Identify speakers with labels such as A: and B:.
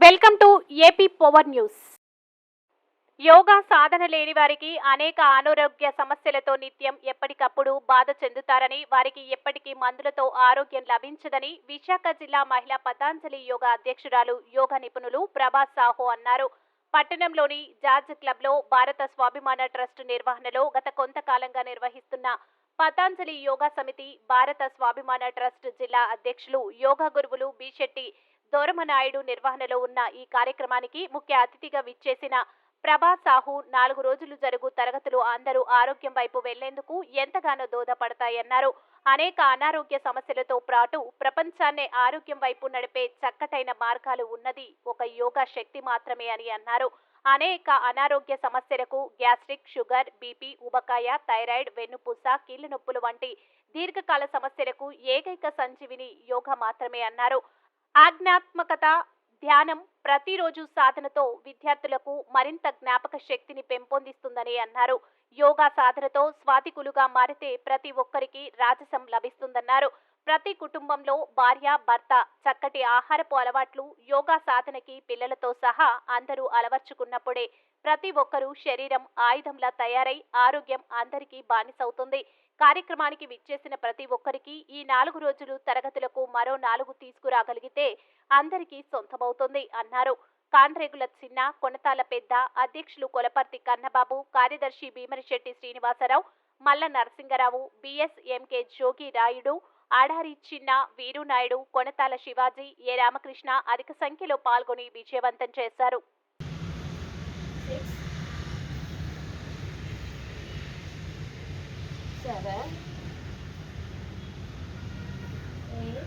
A: Welcome to AP power news. Yoga సాధన లేని వారికి అనేక అనారోగ్య సమస్యలతో నిత్యం ఎప్పటికప్పుడు బాధ చెందుతారని వారికి ఎప్పటికీ మందులతో ఆరోగ్యం లభించదని విశాఖ జిల్లా మహిళా పతాంజలి యోగా అధ్యక్షురాలు యోగా నిపుణులు ప్రభా సాహో అన్నారు. పట్టణంలోని జార్జ్ క్లబ్లో భారత స్వాభిమాన ట్రస్ట్ నిర్వహణలో గత కొంతకాలంగా నిర్వహిస్తున్న పతాంజలి యోగా సమితి భారత స్వాభిమాన ట్రస్ట్ జిల్లా అధ్యక్షులు యోగా గురువులు బిశెట్టి దోరమనాయుడు నిర్వహణలో ఉన్న ఈ కార్యక్రమానికి ముఖ్య అతిథిగా విచ్చేసిన ప్రభా సాహు నాలుగు రోజులు జరుగు తరగతులు అందరూ ఆరోగ్యం వైపు వెళ్ళేందుకు ఎంతగానో దోదపడతాయన్నారు అనేక అనారోగ్య సమస్యలతో పాటు ప్రపంచాన్నే ఆరోగ్యం వైపు నడిపే చక్కటైన మార్గాలు ఉన్నది ఒక యోగా శక్తి మాత్రమే అని అన్నారు. అనేక అనారోగ్య సమస్యలకు గ్యాస్ట్రిక్ షుగర్ బీపీ ఉబకాయ థైరాయిడ్ వెన్నుపూస కీళ్ళ నొప్పులు వంటి దీర్ఘకాల సమస్యలకు ఏకైక సంజీవిని యోగా మాత్రమే అన్నారు. ఆజ్ఞాత్మకత ధ్యానం ప్రతిరోజు సాధనతో విద్యార్థులకు మరింత జ్ఞాపక శక్తిని పెంపొందిస్తుందని అన్నారు. యోగా సాధనతో స్వాతికులుగా మారితే ప్రతి ఒక్కరికి రాజసం లభిస్తుందన్నారు. ప్రతి కుటుంబంలో భార్య భర్త చక్కటి ఆహారపు అలవాట్లు యోగా సాధనకి పిల్లలతో సహా అందరూ అలవర్చుకున్నప్పుడే ప్రతి ఒక్కరూ శరీరం ఆయుధంలా తయారై ఆరోగ్యం అందరికీ బానిసవుతుంది. కార్యక్రమానికి విచ్చేసిన ప్రతి ఒక్కరికి ఈ నాలుగు రోజులు తరగతులకు మరో నాలుగు తీసుకురాగలిగితే అందరికీ సొంతమవుతుంది అన్నారు. కాన్రేగుల చిన్న కొనతాల పెద్ద అధ్యక్షులు కొలపర్తి కన్నబాబు కార్యదర్శి భీమరిశెట్టి శ్రీనివాసరావు మల్ల నరసింగరావు బిఎస్ ఎంకే జోగి రాయుడు ఆడారి చిన్న వీరునాయుడు కొనతాల శివాజీ ఏ రామకృష్ణ అధిక సంఖ్యలో పాల్గొని విజయవంతం చేశారు.
B: Seven, eight,